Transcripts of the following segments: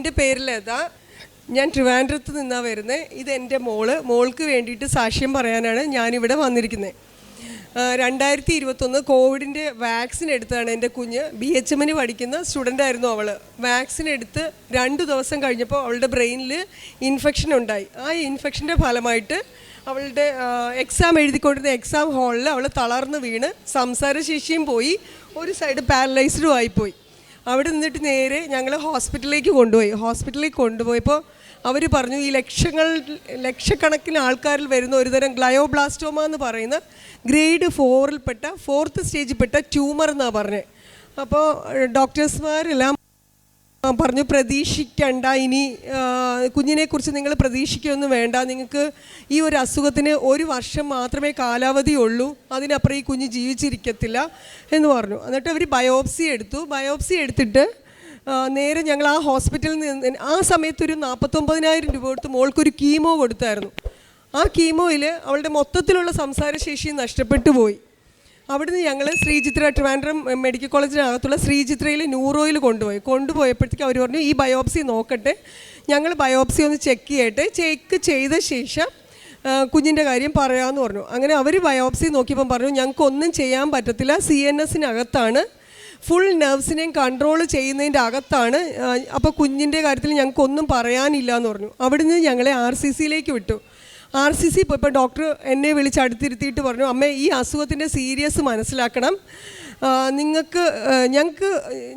എന്റെ പേര് ലത ഞാൻ ട്രിവാൻഡ്രത്ത് നിന്നാണ് വരുന്നത് ഇത് എന്റെ മോൾ. മോൾക്ക് വേണ്ടിയിട്ട് സാക്ഷ്യം പറയാനാണ് ഞാനിവിടെ വന്നിരിക്കുന്നത് രണ്ടായിരത്തി ഇരുപത്തൊന്ന് കോവിഡിന്റെ വാക്സിൻ എടുത്താണ് എന്റെ കുഞ്ഞ്. ബി എച്ച് എമ്മിന് പഠിക്കുന്ന സ്റ്റുഡന്റ് ആയിരുന്നു അവൾ വാക്സിൻ എടുത്ത് രണ്ട് ദിവസം കഴിഞ്ഞപ്പോൾ അവളുടെ ബ്രെയിനിൽ ഇൻഫെക്ഷൻ ഉണ്ടായി. ആ ഇൻഫെക്ഷന്റെ ഫലമായിട്ട് അവളുടെ എക്സാം എഴുതിക്കൊണ്ടിരുന്ന എക്സാം ഹാളിൽ അവൾ തളർന്ന് വീണ് സംസാരശേഷിയും പോയി ഒരു സൈഡ് പാരലൈസ്ഡും ആയിപ്പോയി. അവിടെ നിന്നിട്ട് നേരെ ഞങ്ങൾ ഹോസ്പിറ്റലിലേക്ക് കൊണ്ടുപോയി. ഹോസ്പിറ്റലിലേക്ക് കൊണ്ടുപോയപ്പോൾ അവർ പറഞ്ഞു ഈ ലക്ഷങ്ങൾ ലക്ഷക്കണക്കിന് ആൾക്കാരിൽ വരുന്ന ഒരുതരം ഗ്ലയോബ്ലാസ്റ്റോമ എന്ന് പറയുന്ന ഗ്രേഡ് ഫോറിൽപ്പെട്ട ഫോർത്ത് സ്റ്റേജിൽപ്പെട്ട ട്യൂമർ എന്നാണ് പറഞ്ഞത് അപ്പോൾ ഡോക്ടേഴ്സ്മാരെല്ലാം പറഞ്ഞു പ്രതീക്ഷിക്കണ്ട. ഇനി കുഞ്ഞിനെ കുഞ്ഞിനെക്കുറിച്ച് നിങ്ങൾ പ്രതീക്ഷിക്കുകയൊന്നും വേണ്ട. നിങ്ങൾക്ക് ഈ ഒരു അസുഖത്തിന് ഒരു വർഷം മാത്രമേ കാലാവധി ഉള്ളൂ. അതിനപ്പുറം ഈ കുഞ്ഞ് ജീവിച്ചിരിക്കത്തില്ല എന്ന് പറഞ്ഞു. എന്നിട്ട് അവർ ബയോപ്സി എടുത്തു. ബയോപ്സി എടുത്തിട്ട് നേരെ ഞങ്ങൾ ആ ഹോസ്പിറ്റലിൽ നിന്ന് ആ സമയത്ത് ഒരു നാൽപ്പത്തൊമ്പതിനായിരം രൂപ കൊടുത്ത് മോൾക്കൊരു കീമോ കൊടുത്തായിരുന്നു. ആ കീമോയിൽ അവളുടെ മൊത്തത്തിലുള്ള സംസാരശേഷി നഷ്ടപ്പെട്ടു പോയി. അവിടുന്ന് ഞങ്ങൾ ശ്രീചിത്ര ട്രിവാൻഡ്രം മെഡിക്കൽ കോളേജിനകത്തുള്ള ശ്രീചിത്രയിൽ ന്യൂറോയിൽ കൊണ്ടുപോയി. കൊണ്ടുപോയപ്പോഴത്തേക്ക് അവർ പറഞ്ഞു ഈ ബയോപ്സി നോക്കട്ടെ. ഞങ്ങൾ ബയോപ്സി ഒന്ന് ചെക്ക് ചെയ്യട്ടെ. ചെക്ക് ചെയ്ത ശേഷം കുഞ്ഞിന്റെ കാര്യം പറയാമെന്ന് പറഞ്ഞു. അങ്ങനെ അവർ ബയോപ്സി നോക്കിയപ്പം പറഞ്ഞു ഞങ്ങൾക്കൊന്നും ചെയ്യാൻ പറ്റത്തില്ല. സി എൻ എസിനകത്താണ്. ഫുൾ നെർവ്സിനെയും കൺട്രോൾ ചെയ്യുന്നതിന്റെ അകത്താണ്. അപ്പോൾ കുഞ്ഞിന്റെ കാര്യത്തിൽ ഞങ്ങൾക്കൊന്നും പറയാനില്ല എന്ന് പറഞ്ഞു. അവിടുന്ന് ഞങ്ങളെ ആർ സി സിയിലേക്ക് വിട്ടു. ആർ സി സി പോയപ്പോൾ ഡോക്ടർ എന്നെ വിളിച്ച് അടുത്തിരുത്തിയിട്ട് പറഞ്ഞു അമ്മ ഈ അസുഖത്തിന്റെ സീരിയസ് മനസ്സിലാക്കണം. നിങ്ങൾക്ക് ഞങ്ങൾക്ക്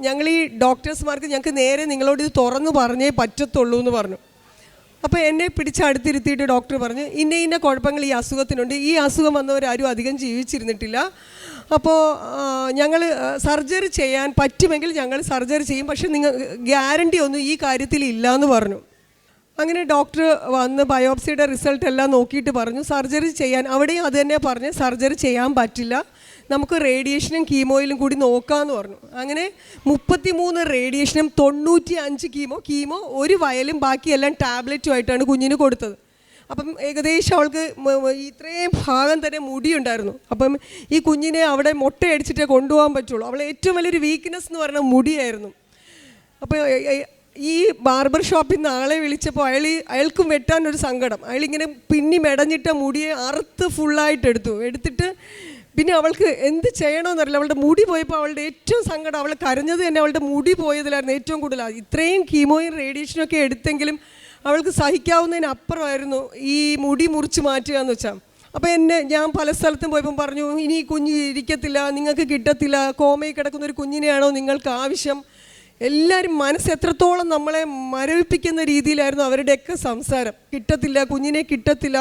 ഞങ്ങൾ ഈ ഡോക്ടേഴ്സ്മാർക്ക് ഞങ്ങൾക്ക് നേരെ നിങ്ങളോട് ഇത് തുറന്നു പറഞ്ഞേ പറ്റത്തുള്ളൂ എന്ന് പറഞ്ഞു. അപ്പോൾ എന്നെ പിടിച്ച് അടുത്തിരുത്തിയിട്ട് ഡോക്ടർ പറഞ്ഞു ഇന്ന ഇന്ന കുഴപ്പങ്ങൾ ഈ അസുഖത്തിനുണ്ട്. ഈ അസുഖം വന്നവരാരും അധികം ജീവിച്ചിരുന്നിട്ടില്ല. അപ്പോൾ ഞങ്ങൾ സർജറി ചെയ്യാൻ പറ്റുമെങ്കിൽ ഞങ്ങൾ സർജറി ചെയ്യും. പക്ഷേ നിങ്ങൾ ഗ്യാരണ്ടി ഒന്നും ഈ കാര്യത്തിൽ ഇല്ല എന്ന് പറഞ്ഞു. അങ്ങനെ ഡോക്ടർ വന്ന് ബയോപ്സിയുടെ റിസൾട്ട് എല്ലാം നോക്കിയിട്ട് പറഞ്ഞു സർജറി ചെയ്യാൻ അവിടെയും അത് തന്നെ പറഞ്ഞ് സർജറി ചെയ്യാൻ പറ്റില്ല. നമുക്ക് റേഡിയേഷനും കീമോയിലും കൂടി നോക്കാമെന്ന് പറഞ്ഞു. അങ്ങനെ മുപ്പത്തി മൂന്ന് റേഡിയേഷനും തൊണ്ണൂറ്റി അഞ്ച് കീമോ കീമോ ഒരു വയലും ബാക്കിയെല്ലാം ടാബ്ലറ്റുമായിട്ടാണ് കുഞ്ഞിന് കൊടുത്തത്. അപ്പം ഏകദേശം അവൾക്ക് ഇത്രയും ഭാഗം തന്നെ മുടിയുണ്ടായിരുന്നു. അപ്പം ഈ കുഞ്ഞിനെ അവിടെ മുട്ടയടിച്ചിട്ടേ കൊണ്ടുപോകാൻ പറ്റുള്ളൂ. അവളെ ഏറ്റവും വലിയൊരു വീക്ക്നെസ് എന്ന് പറയുന്നത് മുടിയായിരുന്നു. അപ്പോൾ ഈ ബാർബർ ഷോപ്പിൽ നിന്ന് ആളെ വിളിച്ചപ്പോൾ അയാൾ അയാൾക്കും വെട്ടാൻ ഒരു സങ്കടം. അയാളിങ്ങനെ പിന്നി മെടഞ്ഞിട്ട മുടിയെ അറുത്ത് ഫുള്ളായിട്ട് എടുത്തു. എടുത്തിട്ട് പിന്നെ അവൾക്ക് എന്ത് ചെയ്യണമെന്നറിയില്ല. അവളുടെ മുടി പോയപ്പോൾ അവളുടെ ഏറ്റവും സങ്കടം അവൾ കരഞ്ഞത് തന്നെ അവളുടെ മുടി പോയതിലായിരുന്നു ഏറ്റവും കൂടുതൽ. ഇത്രയും കീമോയും റേഡിയേഷനും ഒക്കെ എടുത്തെങ്കിലും അവൾക്ക് സഹിക്കാവുന്നതിന് അപ്പുറമായിരുന്നു ഈ മുടി മുറിച്ച് മാറ്റുക എന്ന് വെച്ചാൽ. അപ്പോൾ എന്നെ ഞാൻ പല സ്ഥലത്തും പോയപ്പം പറഞ്ഞു ഇനി കുഞ്ഞ് ഇരിക്കത്തില്ല നിങ്ങൾക്ക് കിട്ടത്തില്ല കോമയിൽ കിടക്കുന്ന ഒരു കുഞ്ഞിനെയാണോ നിങ്ങൾക്ക് ആവശ്യം? എല്ലാവരും മനസ്സ് എത്രത്തോളം നമ്മളെ മരവിപ്പിക്കുന്ന രീതിയിലായിരുന്നു അവരുടെയൊക്കെ സംസാരം. കിട്ടത്തില്ല കുഞ്ഞിനെ കിട്ടത്തില്ല.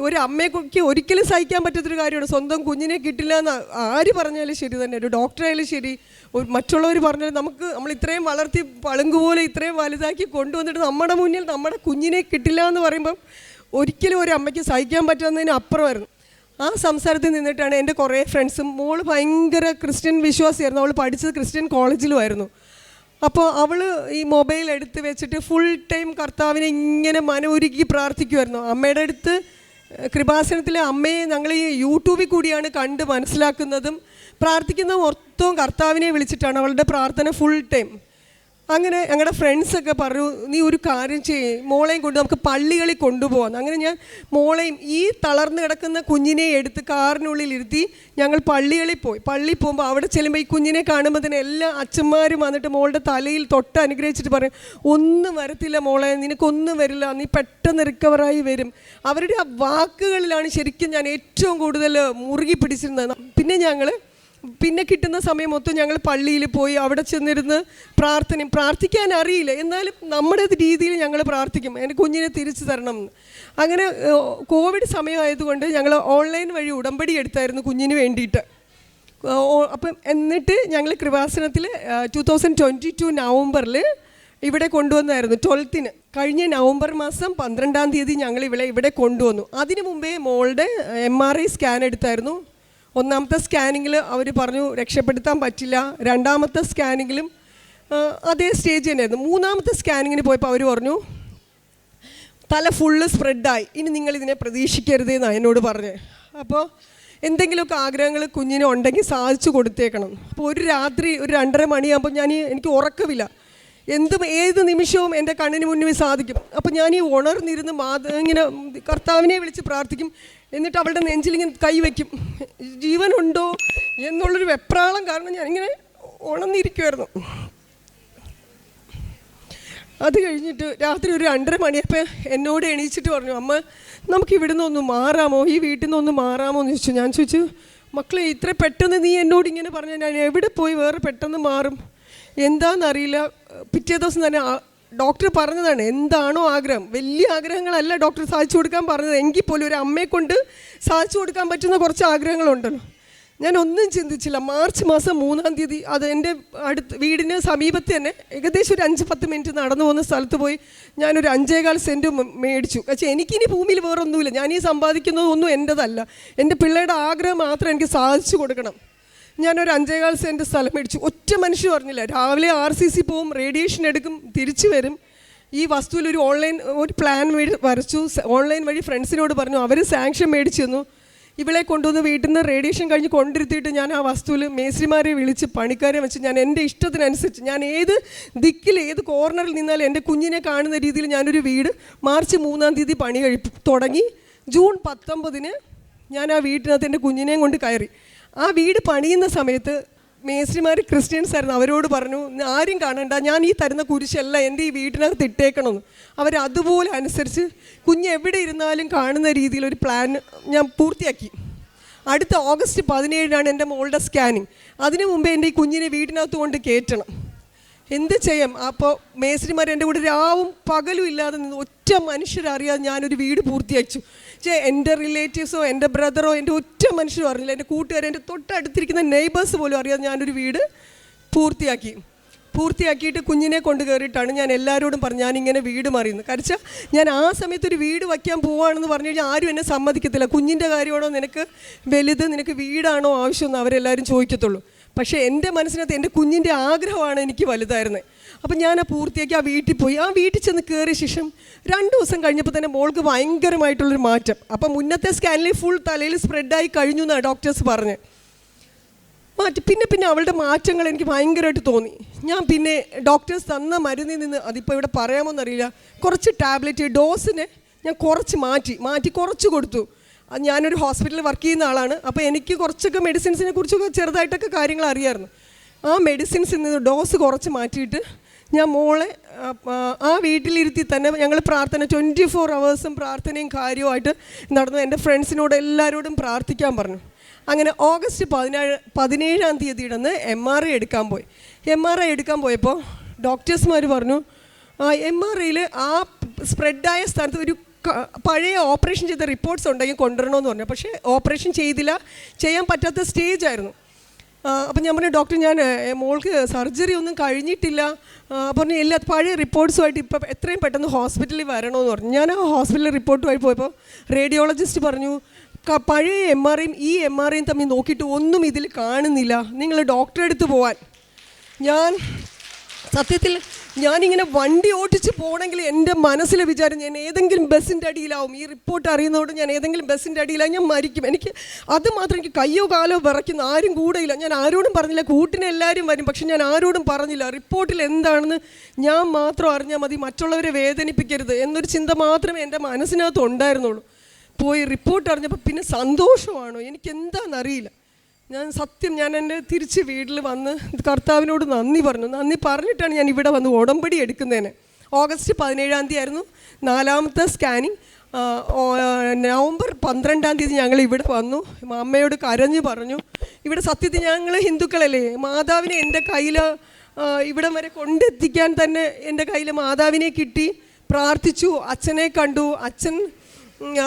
ഒരു അമ്മയ്ക്ക് ഒരിക്കലും സഹിക്കാൻ പറ്റാത്തൊരു കാര്യമാണ്. സ്വന്തം കുഞ്ഞിനെ കിട്ടില്ല എന്ന് ആര് പറഞ്ഞാലും ശരി തന്നെ. ഒരു ഡോക്ടറായാലും ശരി. മറ്റുള്ളവർ പറഞ്ഞാലും നമുക്ക് നമ്മൾ ഇത്രയും വളർത്തി പളുങ്കുപോലെ ഇത്രയും വലുതാക്കി കൊണ്ടുവന്നിട്ട് നമ്മുടെ മുന്നിൽ നമ്മുടെ കുഞ്ഞിനെ കിട്ടില്ല എന്ന് പറയുമ്പം ഒരിക്കലും ഒരു അമ്മയ്ക്ക് സഹിക്കാൻ പറ്റുന്നതിന് അപ്പുറമായിരുന്നു. ആ സംസാരത്തിൽ നിന്നിട്ടാണ് എന്റെ കുറേ ഫ്രണ്ട്സും മോൾ ഭയങ്കര ക്രിസ്ത്യൻ വിശ്വാസിയായിരുന്നു. അവൾ പഠിച്ചത് ക്രിസ്ത്യൻ കോളേജിലുമായിരുന്നു അപ്പോൾ അവൾ ഈ മൊബൈൽ എടുത്ത് വെച്ചിട്ട് ഫുൾ ടൈം കർത്താവിനെ ഇങ്ങനെ മനമൊരുക്കി പ്രാർത്ഥിക്കുമായിരുന്നു അമ്മയുടെ അടുത്ത് കൃപാസനത്തിലെ അമ്മയെ ഞങ്ങൾ ഈ യൂട്യൂബിൽ കൂടിയാണ് കണ്ട് മനസ്സിലാക്കുന്നതും പ്രാർത്ഥിക്കുന്ന മൊത്തവും കർത്താവിനെ വിളിച്ചിട്ടാണ് അവളുടെ പ്രാർത്ഥന ഫുൾ ടൈം അങ്ങനെ ഞങ്ങളുടെ ഫ്രണ്ട്സൊക്കെ പറഞ്ഞു നീ ഒരു കാര്യം ചെയ്യ് മോളെയും കൊണ്ട് നമുക്ക് പള്ളികളിൽ കൊണ്ടുപോകാം അങ്ങനെ ഞാൻ മോളെയും ഈ തളർന്നു കിടക്കുന്ന കുഞ്ഞിനെ എടുത്ത് കാറിനുള്ളിൽ ഇരുത്തി ഞങ്ങൾ പള്ളികളിൽ പോയി. പള്ളിയിൽ പോകുമ്പോൾ അവിടെ ചെല്ലുമ്പോൾ ഈ കുഞ്ഞിനെ കാണുമ്പോൾ തന്നെ എല്ലാ അച്ഛന്മാരും വന്നിട്ട് മോളുടെ തലയിൽ തൊട്ട് അനുഗ്രഹിച്ചിട്ട് പറയും ഒന്നും വരത്തില്ല മോളെ നിനക്കൊന്നും വരില്ല നീ പെട്ടെന്ന് റിക്കവറായി വരും. അവരുടെ ആ വാക്കുകളിലാണ് ശരിക്കും ഞാൻ ഏറ്റവും കൂടുതൽ മുറുകി പിടിച്ചിരുന്നത്. പിന്നെ ഞങ്ങൾ പിന്നെ കിട്ടുന്ന സമയം മൊത്തം ഞങ്ങൾ പള്ളിയിൽ പോയി അവിടെ ചെന്നിരുന്ന് പ്രാർത്ഥന പ്രാർത്ഥിക്കാൻ അറിയില്ല. എന്നാലും നമ്മുടെ രീതിയിൽ ഞങ്ങൾ പ്രാർത്ഥിക്കും. എന്റെ കുഞ്ഞിനെ തിരിച്ചു തരണം എന്ന്. അങ്ങനെ കോവിഡ് സമയമായതുകൊണ്ട് ഞങ്ങൾ ഓൺലൈൻ വഴി ഉടമ്പടി എടുത്തായിരുന്നു കുഞ്ഞിന് വേണ്ടിയിട്ട്. അപ്പം എന്നിട്ട് ഞങ്ങൾ കൃപാസനത്തിൽ ടു തൗസൻഡ് ട്വന്റി ടു നവംബറിൽ ഇവിടെ കൊണ്ടുവന്നായിരുന്നു. ട്വൽത്തിന് കഴിഞ്ഞ നവംബർ മാസം പന്ത്രണ്ടാം തീയതി ഞങ്ങൾ ഇവിടെ ഇവിടെ കൊണ്ടുവന്നു. അതിനു മുമ്പേ മോളുടെ എം ആർ ഐ സ്കാൻ എടുത്തായിരുന്നു. ഒന്നാമത്തെ സ്കാനിങ്ങിൽ അവർ പറഞ്ഞു രക്ഷപ്പെടുത്താൻ പറ്റില്ല. രണ്ടാമത്തെ സ്കാനിങ്ങിലും അതേ സ്റ്റേജ് തന്നെയായിരുന്നു. മൂന്നാമത്തെ സ്കാനിങ്ങിന് പോയപ്പോൾ അവർ പറഞ്ഞു തല ഫുള്ള് സ്പ്രെഡായി ഇനി നിങ്ങൾ ഇതിനെ പ്രതീക്ഷിക്കരുതെന്നാണ് എന്നോട് പറഞ്ഞത് അപ്പോൾ എന്തെങ്കിലുമൊക്കെ ആഗ്രഹങ്ങൾ കുഞ്ഞിന് ഉണ്ടെങ്കിൽ സാധിച്ചു കൊടുത്തേക്കണം. അപ്പോൾ ഒരു രാത്രി ഒരു രണ്ടര മണിയാകുമ്പോൾ ഞാൻ എനിക്ക് ഉറക്കമില്ല. എന്തും ഏത് നിമിഷവും എന്റെ കണ്ണിന് മുന്നിൽ സാധിക്കും. അപ്പം ഞാൻ ഈ ഉണർന്നിരുന്ന് മാത ഇങ്ങനെ കർത്താവിനെ വിളിച്ച് പ്രാർത്ഥിക്കും. എന്നിട്ട് അവളുടെ നെഞ്ചിലിങ്ങനെ കൈവയ്ക്കും ജീവനുണ്ടോ എന്നുള്ളൊരു വെപ്രാളം കാരണം ഞാനിങ്ങനെ ഉണർന്നിരിക്കുമായിരുന്നു അത് കഴിഞ്ഞിട്ട് രാത്രി ഒരു രണ്ടര മണിയപ്പോൾ എന്നോട് എണീച്ചിട്ട് പറഞ്ഞു അമ്മ നമുക്ക് ഇവിടുന്ന് ഒന്ന് മാറാമോ? ഈ വീട്ടിൽ നിന്ന് ഒന്ന് മാറാമോ? എന്ന് ചോദിച്ചു. ഞാൻ ചോദിച്ചു മക്കളെ ഇത്ര പെട്ടെന്ന് നീ എന്നോട് ഇങ്ങനെ പറഞ്ഞാൽ ഞാൻ എവിടെ പോയി വേറെ പെട്ടെന്ന് മാറും? എന്താണെന്നറിയില്ല പിറ്റേ ദിവസം തന്നെ ഡോക്ടർ പറഞ്ഞതാണ് എന്താണോ ആഗ്രഹം. വലിയ ആഗ്രഹങ്ങളല്ല ഡോക്ടർ സാധിച്ചു കൊടുക്കാൻ പറഞ്ഞത്. എങ്കിൽ പോലും ഒരു അമ്മയെ കൊണ്ട് സാധിച്ചു കൊടുക്കാൻ പറ്റുന്ന കുറച്ച് ആഗ്രഹങ്ങളുണ്ടല്ലോ. ഞാൻ ഒന്നും ചിന്തിച്ചില്ല. മാർച്ച് മാസം മൂന്നാം തീയതി അത് എന്റെ അടുത്ത് വീടിന് സമീപത്ത് തന്നെ ഏകദേശം ഒരു അഞ്ച് പത്ത് മിനിറ്റ് നടന്നു പോകുന്ന സ്ഥലത്ത് പോയി ഞാനൊരു അഞ്ചേകാൽ സെന്റ് മേടിച്ചു. പക്ഷേ എനിക്കിനി ഭൂമിയിൽ വേറൊന്നുമില്ല. ഞാൻ ഈ സമ്പാദിക്കുന്നതൊന്നും എന്റെതല്ല. എന്റെ പിള്ളേരുടെ ആഗ്രഹം മാത്രം എനിക്ക് സാധിച്ചു കൊടുക്കണം. ഞാനൊരു അഞ്ചേകാൽ സെന്റ് സ്ഥലം മേടിച്ചു. ഒറ്റ മനുഷ്യർ പറഞ്ഞില്ല. രാവിലെ ആർ സി സി പോവും റേഡിയേഷൻ എടുക്കും തിരിച്ചു വരും. ഈ വസ്തുവിൽ ഒരു ഓൺലൈൻ ഒരു പ്ലാൻ വരച്ചു. ഓൺലൈൻ വഴി ഫ്രണ്ട്സിനോട് പറഞ്ഞു അവർ സാങ്ഷൻ മേടിച്ചു തന്നു. ഇവളെ കൊണ്ടുവന്ന് വീട്ടിൽ നിന്ന് റേഡിയേഷൻ കഴിഞ്ഞ് കൊണ്ടിരുത്തിയിട്ട് ഞാൻ ആ വസ്തുവിൽ മേസ്രിമാരെ വിളിച്ച് പണിക്കാരെ വെച്ച് ഞാൻ എന്റെ ഇഷ്ടത്തിനനുസരിച്ച് ഞാൻ ഏത് ദിക്കിൽ ഏത് കോർണറിൽ നിന്നാൽ എന്റെ കുഞ്ഞിനെ കാണുന്ന രീതിയിൽ ഞാനൊരു വീട് മാർച്ച് മൂന്നാം തീയതി പണി കഴി തുടങ്ങി. ജൂൺ പത്തൊമ്പതിന് ഞാൻ ആ വീട്ടിനകത്ത് എന്റെ കുഞ്ഞിനെയും കൊണ്ട് കയറി. ആ വീട് പണിയുന്ന സമയത്ത് മേസ്ത്രിമാർ ക്രിസ്ത്യൻസ് ആയിരുന്നു. അവരോട് പറഞ്ഞു ആരും കാണണ്ട. ഞാൻ ഈ തരുന്ന കുരിശല്ല എന്റെ ഈ വീട്ടിനകത്ത് ഇട്ടേക്കണമെന്ന് അവർ അതുപോലെ അനുസരിച്ച് കുഞ്ഞ് എവിടെ ഇരുന്നാലും കാണുന്ന രീതിയിൽ ഒരു പ്ലാൻ ഞാൻ പൂർത്തിയാക്കി. അടുത്ത ഓഗസ്റ്റ് പതിനേഴിനാണ് എന്റെ മോളുടെ സ്കാനിങ് അതിനു മുമ്പേ എന്റെ ഈ കുഞ്ഞിനെ വീട്ടിനകത്ത് കൊണ്ട് കയറ്റണം. എന്ത് ചെയ്യാം? അപ്പോൾ മേസ്ത്രിമാർ എന്റെ കൂടെ രാവും പകലും ഇല്ലാതെ നിന്ന് ഒറ്റ മനുഷ്യരറിയാതെ ഞാനൊരു വീട് പൂർത്തിയാച്ചു ചേ എന്റെ റിലേറ്റീവ്സോ എന്റെ ബ്രദറോ എന്റെ ഒറ്റ മനുഷ്യരും അറിയില്ല എന്റെ കൂട്ടുകാർ എന്റെ തൊട്ടടുത്തിരിക്കുന്ന നെയ്ബേഴ്സ് പോലും അറിയാതെ ഞാനൊരു വീട് പൂർത്തിയാക്കി. പൂർത്തിയാക്കിയിട്ട് കുഞ്ഞിനെ കൊണ്ട് കയറിയിട്ടാണ് ഞാൻ എല്ലാവരോടും പറഞ്ഞു ഞാനിങ്ങനെ വീട് മാറിയെന്ന്. കരച്ച ഞാൻ ആ സമയത്ത് ഒരു വീട് വയ്ക്കാൻ പോവാണെന്ന് പറഞ്ഞു കഴിഞ്ഞാൽ ആരും എന്നെ സമ്മതിക്കത്തില്ല. കുഞ്ഞിന്റെ കാര്യമാണോ നിനക്ക് വലുത് നിനക്ക് വീടാണോ ആവശ്യമെന്ന് അവരെല്ലാവരും ചോദിക്കത്തുള്ളൂ. പക്ഷേ എന്റെ മനസ്സിനകത്ത് എന്റെ കുഞ്ഞിന്റെ ആഗ്രഹമാണ് എനിക്ക് വലുതായിരുന്നത് അപ്പം ഞാൻ ആ പൂർത്തിയാക്കി ആ വീട്ടിൽ പോയി. ആ വീട്ടിൽ ചെന്ന് കയറിയ ശേഷം രണ്ട് ദിവസം കഴിഞ്ഞപ്പോൾ തന്നെ മോൾക്ക് ഭയങ്കരമായിട്ടുള്ളൊരു മാറ്റം. അപ്പം മുന്നത്തെ സ്കാനിൽ ഫുൾ തലയിൽ സ്പ്രെഡായി കഴിഞ്ഞു എന്നാണ് ഡോക്ടേഴ്സ് പറഞ്ഞ്. മാറ്റി. പിന്നെ പിന്നെ അവളുടെ മാറ്റങ്ങൾ എനിക്ക് ഭയങ്കരമായിട്ട് തോന്നി. ഞാൻ പിന്നെ ഡോക്ടേഴ്സ് തന്ന മരുന്നിൽ നിന്ന് അതിപ്പോൾ ഇവിടെ പറയാമോന്നറിയില്ല കുറച്ച് ടാബ്ലറ്റ് ഡോസിനെ ഞാൻ കുറച്ച് മാറ്റി. മാറ്റി കുറച്ച് കൊടുത്തു. ഞാനൊരു ഹോസ്പിറ്റലിൽ വർക്ക് ചെയ്യുന്ന ആളാണ്. അപ്പോൾ എനിക്ക് കുറച്ചൊക്കെ മെഡിസിൻസിനെ കുറിച്ചൊക്കെ ചെറുതായിട്ടൊക്കെ കാര്യങ്ങൾ അറിയാമായിരുന്നു ആ മെഡിസിൻസിൽ നിന്ന് ഡോസ് കുറച്ച് മാറ്റിയിട്ട് ഞാൻ മോളെ ആ, വീട്ടിലിരുത്തി തന്നെ ഞങ്ങൾ പ്രാർത്ഥന ട്വന്റി ഫോർ അവേഴ്സും പ്രാർത്ഥനയും കാര്യമായിട്ട് നടന്നു. എന്റെ ഫ്രണ്ട്സിനോട് എല്ലാവരോടും പ്രാർത്ഥിക്കാൻ പറഞ്ഞു. അങ്ങനെ ഓഗസ്റ്റ് പതിനേഴ് പതിനേഴാം തീയതി ഇടന്ന് എം ആർ ഐ എടുക്കാൻ പോയി. എം ആർ ഐ എടുക്കാൻ പോയപ്പോൾ ഡോക്ടേഴ്സ്മാർ പറഞ്ഞു എം ആർ ഐയിൽ ആ സ്പ്രെഡായ സ്ഥലത്ത് ഒരു പഴയ ഓപ്പറേഷൻ ചെയ്ത റിപ്പോർട്ട്സ് ഉണ്ടെങ്കിൽ കൊണ്ടുവരണമെന്ന് പറഞ്ഞു. പക്ഷേ ഓപ്പറേഷൻ ചെയ്തില്ല ചെയ്യാൻ പറ്റാത്ത സ്റ്റേജ് ആയിരുന്നു. അപ്പം ഞാൻ പറഞ്ഞു ഡോക്ടർ ഞാൻ മോൾക്ക് സർജറി ഒന്നും കഴിഞ്ഞിട്ടില്ല. പറഞ്ഞു എല്ലാ പഴയ റിപ്പോർട്ട്സുമായിട്ട് ഇപ്പം എത്രയും പെട്ടെന്ന് ഹോസ്പിറ്റലിൽ വരണമെന്ന് പറഞ്ഞു. ഞാൻ ആ ഹോസ്പിറ്റലിൽ റിപ്പോർട്ടുമായി പോയപ്പോൾ റേഡിയോളജിസ്റ്റ് പറഞ്ഞു പഴയ എം ആർ ഐയും ഈ എം ആർ ഐയും തമ്മിൽ നോക്കിയിട്ട് ഒന്നും ഇതിൽ കാണുന്നില്ല. നിങ്ങൾ ഡോക്ടറെ അടുത്ത് പോവാൻ. ഞാൻ സത്യത്തിൽ ഞാനിങ്ങനെ വണ്ടി ഓടിച്ച് പോകണമെങ്കിൽ എന്റെ മനസ്സിലെ വിചാരം ഞാൻ ഏതെങ്കിലും ബസ്സിന്റെ അടിയിലാവും. ഈ റിപ്പോർട്ട് അറിയുന്നതോട് ഞാൻ ഏതെങ്കിലും ബസ്സിന്റെ അടിയിലാവും. ഞാൻ മരിക്കും. എനിക്ക് അത് മാത്രം എനിക്ക് കയ്യോ കാലോ വിറയ്ക്കുന്ന ആരും കൂടെയില്ല. ഞാൻ ആരോടും പറഞ്ഞില്ല. കൂട്ടിന് എല്ലാവരും വരും. പക്ഷെ ഞാൻ ആരോടും പറഞ്ഞില്ല. റിപ്പോർട്ടിൽ എന്താണെന്ന് ഞാൻ മാത്രം അറിഞ്ഞാൽ മതി. മറ്റുള്ളവരെ വേദനിപ്പിക്കരുത് എന്നൊരു ചിന്ത മാത്രമേ എന്റെ മനസ്സിനകത്ത് ഉണ്ടായിരുന്നുള്ളൂ. പോയി റിപ്പോർട്ട് അറിഞ്ഞപ്പോൾ പിന്നെ സന്തോഷമാണോ? എനിക്ക് എന്താണെന്നറിയില്ല ഞാൻ സത്യം ഞാൻ എന്റെ തിരിച്ച് വീട്ടിൽ വന്ന് കർത്താവിനോട് നന്ദി പറഞ്ഞു. നന്ദി പറഞ്ഞിട്ടാണ് ഞാൻ ഇവിടെ വന്ന് ഉടമ്പടി എടുക്കുന്നതിന്. ഓഗസ്റ്റ് പതിനേഴാം തീയതി ആയിരുന്നു നാലാമത്തെ സ്കാനിങ്. നവംബർ പന്ത്രണ്ടാം തീയതി ഞങ്ങൾ ഇവിടെ വന്നു. അമ്മയോട് കരഞ്ഞു പറഞ്ഞു. ഇവിടെ സത്യത്തിൽ ഞങ്ങൾ ഹിന്ദുക്കളല്ലേ? മാതാവിനെ എന്റെ കയ്യിൽ ഇവിടം വരെ കൊണ്ടെത്തിക്കാൻ തന്നെ എന്റെ കയ്യിൽ മാതാവിനെ കിട്ടി. പ്രാർത്ഥിച്ചു അച്ഛനെ കണ്ടു. അച്ഛൻ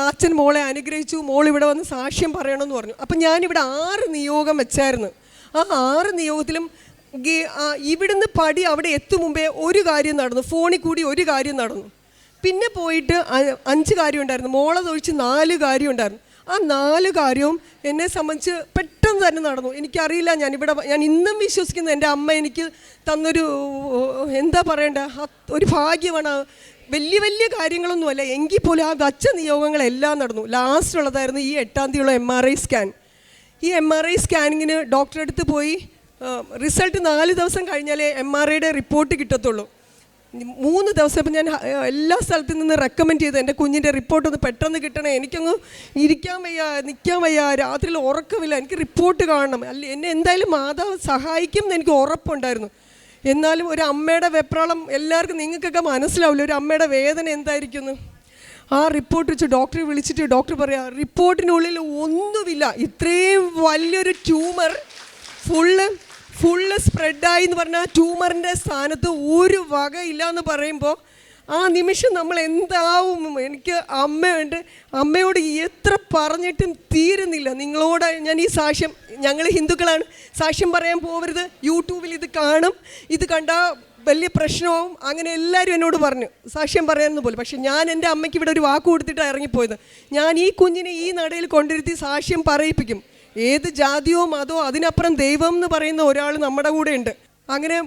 അച്ഛൻ മോളെ അനുഗ്രഹിച്ചു മോൾ ഇവിടെ വന്ന് സാക്ഷ്യം പറയണമെന്ന് പറഞ്ഞു. അപ്പം ഞാനിവിടെ ആറ് നിയോഗം വെച്ചായിരുന്നു. ആ ആറ് നിയോഗത്തിലും ഇവിടുന്ന് പടി അവിടെ എത്തും മുമ്പേ ഒരു കാര്യം നടന്നു. ഫോണിൽ കൂടി ഒരു കാര്യം നടന്നു. പിന്നെ പോയിട്ട് അഞ്ച് കാര്യം ഉണ്ടായിരുന്നു. മോളെ തൊഴിച്ച് നാല് കാര്യം ഉണ്ടായിരുന്നു. ആ നാല് കാര്യവും എന്നെ സംബന്ധിച്ച് പെട്ടെന്ന് തന്നെ നടന്നു. എനിക്കറിയില്ല ഞാനിവിടെ ഞാൻ ഇന്നും വിശ്വസിക്കുന്നു എന്റെ അമ്മ എനിക്ക് തന്നൊരു എന്താ പറയണ്ട ഒരു ഭാഗ്യമാണ് വലിയ വലിയ കാര്യങ്ങളൊന്നുമല്ല. എങ്കിൽ പോലും ആ വച്ച നിയോഗങ്ങളെല്ലാം നടന്നു. ലാസ്റ്റ് ഉള്ളതായിരുന്നു ഈ എട്ടാം തീയതിയുള്ള എം ആർ ഐ സ്കാൻ ഈ എം ആർ ഐ സ്കാനിങ്ങിന് ഡോക്ടറെ അടുത്ത് പോയി റിസൾട്ട് നാല് ദിവസം കഴിഞ്ഞാലേ എം ആർ ഐയുടെ റിപ്പോർട്ട് കിട്ടത്തുള്ളൂ. മൂന്ന് ദിവസം ഇപ്പം ഞാൻ എല്ലാ സ്ഥലത്തു നിന്ന് റെക്കമെൻഡ് ചെയ്ത്. എന്റെ കുഞ്ഞിന്റെ റിപ്പോർട്ട് ഒന്ന് പെട്ടെന്ന് കിട്ടണേ. എനിക്കങ്ങ് ഇരിക്കാൻ വയ്യ നിൽക്കാൻ വയ്യ രാത്രിയിൽ ഉറക്കമില്ല. എനിക്ക് റിപ്പോർട്ട് കാണണം. അല്ല എന്നെ എന്തായാലും മാതാവ് സഹായിക്കും എന്ന് എനിക്ക് ഉറപ്പുണ്ടായിരുന്നു. എന്നാലും ഒരു അമ്മയുടെ വെപ്രാളം എല്ലാവർക്കും നിങ്ങൾക്കൊക്കെ മനസ്സിലാവില്ല? ഒരു അമ്മയുടെ വേദന എന്തായിരിക്കുന്നു? ആ റിപ്പോർട്ട് വെച്ച് ഡോക്ടറെ വിളിച്ചിട്ട് ഡോക്ടർ പറയാ റിപ്പോർട്ടിനുള്ളിൽ ഒന്നുമില്ല. ഇത്രയും വലിയൊരു ട്യൂമർ ഫുള്ള് ഫുള്ള് സ്പ്രെഡായി എന്ന് പറഞ്ഞാൽ ആ ട്യൂമറിന്റെ സ്ഥാനത്ത് ഒരു വകയില്ല എന്ന് പറയുമ്പോൾ ആ നിമിഷം നമ്മൾ എന്താവും? എനിക്ക് അമ്മയുണ്ട്. അമ്മയോട് എത്ര പറഞ്ഞിട്ടും തീരുന്നില്ല. നിങ്ങളോട് ഞാൻ ഈ സാക്ഷ്യം ഞങ്ങൾ ഹിന്ദുക്കളാണ്. സാക്ഷ്യം പറയാൻ പോകരുത് യൂട്യൂബിൽ ഇത് കാണും. ഇത് കണ്ടാൽ വലിയ പ്രശ്നവും അങ്ങനെ എല്ലാവരും എന്നോട് പറഞ്ഞു. സാക്ഷ്യം പറയാമെന്ന് പോലും. പക്ഷെ ഞാൻ എന്റെ അമ്മയ്ക്ക് ഇവിടെ ഒരു വാക്ക് കൊടുത്തിട്ടാണ് ഇറങ്ങിപ്പോയത്. ഞാൻ ഈ കുഞ്ഞിനെ ഈ നടയിൽ കൊണ്ടിരുത്തി സാക്ഷ്യം പറയിപ്പിക്കും. ഏത് ജാതിയോ മതോ അതിനപ്പുറം ദൈവം എന്ന് പറയുന്ന ഒരാൾ നമ്മുടെ കൂടെ ഉണ്ട്. അങ്ങനെ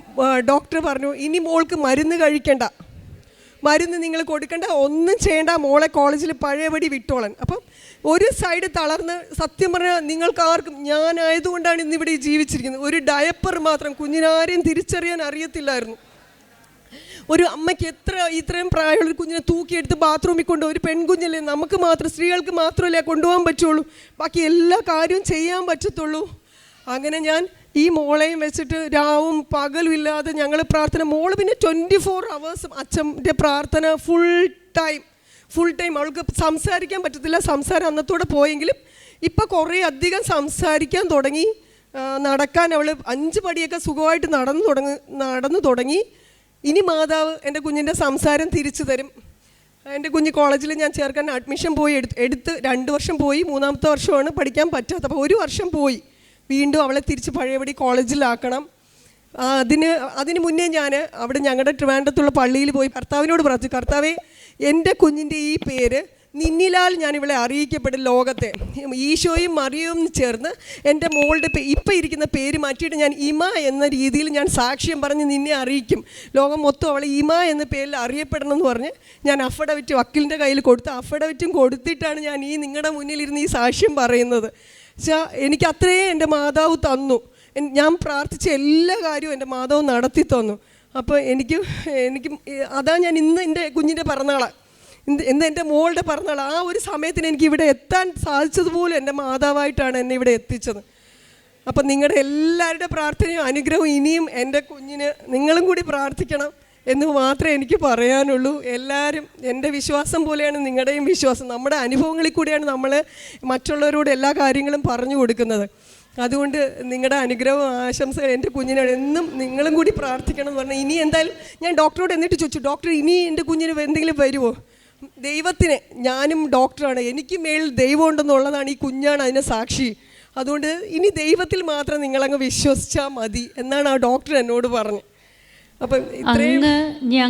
ഡോക്ടർ പറഞ്ഞു ഇനി മോൾക്ക് മരുന്ന് കഴിക്കണ്ട. മരുന്ന് നിങ്ങൾ കൊടുക്കേണ്ട ഒന്നും ചെയ്യേണ്ട മോളെ കോളേജിൽ പഴയപടി വിട്ടോളൻ. അപ്പം ഒരു സൈഡ് തളർന്ന് സത്യം പറഞ്ഞാൽ നിങ്ങൾക്ക് ആർക്കും ഞാനായതുകൊണ്ടാണ് ഇന്നിവിടെ ജീവിച്ചിരിക്കുന്നത്. ഒരു ഡയപ്പർ മാത്രം കുഞ്ഞിനാരെയും തിരിച്ചറിയാൻ അറിയത്തില്ലായിരുന്നു. ഒരു അമ്മയ്ക്ക് എത്ര ഇത്രയും പ്രായമുള്ള കുഞ്ഞിനെ തൂക്കിയെടുത്ത് ബാത്റൂമിൽ കൊണ്ട് ഒരു പെൺകുഞ്ഞല്ലേ നമുക്ക് മാത്രം സ്ത്രീകൾക്ക് മാത്രമല്ലേ കൊണ്ടുപോകാൻ പറ്റുള്ളൂ. ബാക്കി എല്ലാ കാര്യവും ചെയ്യാൻ പറ്റത്തുള്ളൂ. അങ്ങനെ ഞാൻ ഈ മോളെയും വെച്ചിട്ട് രാവും പകലും ഇല്ലാതെ ഞങ്ങൾ പ്രാർത്ഥന. മോൾ പിന്നെ ട്വന്റി ഫോർ അവേഴ്സും അച്ഛന്റെ പ്രാർത്ഥന ഫുൾ ടൈം ഫുൾ ടൈം അവൾക്ക് സംസാരിക്കാൻ പറ്റത്തില്ല. സംസാരം അന്നത്തോടെ പോയെങ്കിലും ഇപ്പം കുറേ അധികം സംസാരിക്കാൻ തുടങ്ങി. നടക്കാൻ അവൾ അഞ്ച് പടിയൊക്കെ സുഖമായിട്ട് നടന്നു തുടങ്ങി നടന്നു തുടങ്ങി. ഇനി മാതാവ് എന്റെ കുഞ്ഞിന്റെ സംസാരം തിരിച്ചു തരും. എന്റെ കുഞ്ഞ് കോളേജിൽ ഞാൻ ചേർക്കാൻ അഡ്മിഷൻ പോയി എടുത്ത് എടുത്ത് രണ്ട് വർഷം പോയി. മൂന്നാമത്തെ വർഷമാണ് പഠിക്കാൻ പറ്റാത്തപ്പോൾ ഒരു വർഷം പോയി. വീണ്ടും അവളെ തിരിച്ച് പഴയപടി കോളേജിലാക്കണം. അതിന് അതിന് മുന്നേ ഞാൻ അവിടെ ഞങ്ങളുടെ ട്രിവാൻഡത്തുള്ള പള്ളിയിൽ പോയി കർത്താവിനോട് പറഞ്ഞു കർത്താവെ എന്റെ കുഞ്ഞിന്റെ ഈ പേര് നിന്നിലാൽ ഞാൻ ഇവിടെ അറിയിക്കപ്പെടും ലോകത്തെ. ഈശോയും മറിയവും ചേർന്ന് എന്റെ മോളുടെ ഇപ്പം ഇരിക്കുന്ന പേര് മാറ്റിയിട്ട് ഞാൻ ഇമ എന്ന രീതിയിൽ ഞാൻ സാക്ഷ്യം പറഞ്ഞ് നിന്നെ അറിയിക്കും. ലോകം മൊത്തം അവളെ ഇമ എന്ന പേരിൽ അറിയപ്പെടണം എന്ന് പറഞ്ഞ് ഞാൻ അഫഡവിറ്റ് വക്കീലിന്റെ കയ്യിൽ കൊടുത്ത് അഫഡവിറ്റും കൊടുത്തിട്ടാണ് ഞാൻ ഈ നിങ്ങളുടെ മുന്നിലിരുന്ന് ഈ സാക്ഷ്യം പറയുന്നത്. വെച്ചാൽ എനിക്ക് അത്രയും എന്റെ മാതാവ് തന്നു. ഞാൻ പ്രാർത്ഥിച്ച എല്ലാ കാര്യവും എന്റെ മാതാവ് നടത്തി തന്നു. അപ്പോൾ എനിക്ക് എനിക്ക് അതാ ഞാൻ ഇന്ന് എന്റെ കുഞ്ഞിന്റെ പിറന്നാളാണ് ഇന്ന് എന്റെ മോളുടെ പിറന്നാൾ ആ ഒരു സമയത്തിന് എനിക്ക് ഇവിടെ എത്താൻ സാധിച്ചതുപോലും എന്റെ മാതാവായിട്ടാണ് എന്നെ ഇവിടെ എത്തിച്ചത്. അപ്പം നിങ്ങളുടെ എല്ലാവരുടെ പ്രാർത്ഥനയും അനുഗ്രഹവും ഇനിയും എന്റെ കുഞ്ഞിന് നിങ്ങളും കൂടി പ്രാർത്ഥിക്കണം. എന്ന് മാത്രമേ എനിക്ക് പറയാനുള്ളൂ. എല്ലാവരും എന്റെ വിശ്വാസം പോലെയാണ് നിങ്ങളുടെയും വിശ്വാസം. നമ്മുടെ അനുഭവങ്ങളിൽ കൂടിയാണ് നമ്മൾ മറ്റുള്ളവരോട് എല്ലാ കാര്യങ്ങളും പറഞ്ഞു കൊടുക്കുന്നത്. അതുകൊണ്ട് നിങ്ങളുടെ അനുഗ്രഹം ആശംസകൾ എന്റെ കുഞ്ഞിനോട് എന്നും നിങ്ങളും കൂടി പ്രാർത്ഥിക്കണം എന്ന് പറഞ്ഞാൽ ഇനി എന്തായാലും ഞാൻ ഡോക്ടറോട് എന്നിട്ട് ചോദിച്ചു ഡോക്ടർ ഇനി എന്റെ കുഞ്ഞിന് എന്തെങ്കിലും വരുമോ? ദൈവത്തിന് ഞാനും ഡോക്ടറാണ്. എനിക്ക് മേൽ ദൈവം ഉണ്ടെന്നുള്ളതാണ് ഈ കുഞ്ഞാണ് അതിന് സാക്ഷി. അതുകൊണ്ട് ഇനി ദൈവത്തിൽ മാത്രം നിങ്ങളങ്ങ് വിശ്വസിച്ചാൽ മതി എന്നാണ് ആ ഡോക്ടർ എന്നോട് പറഞ്ഞത് അപ്പം അങ്ങ് ഞങ്ങൾ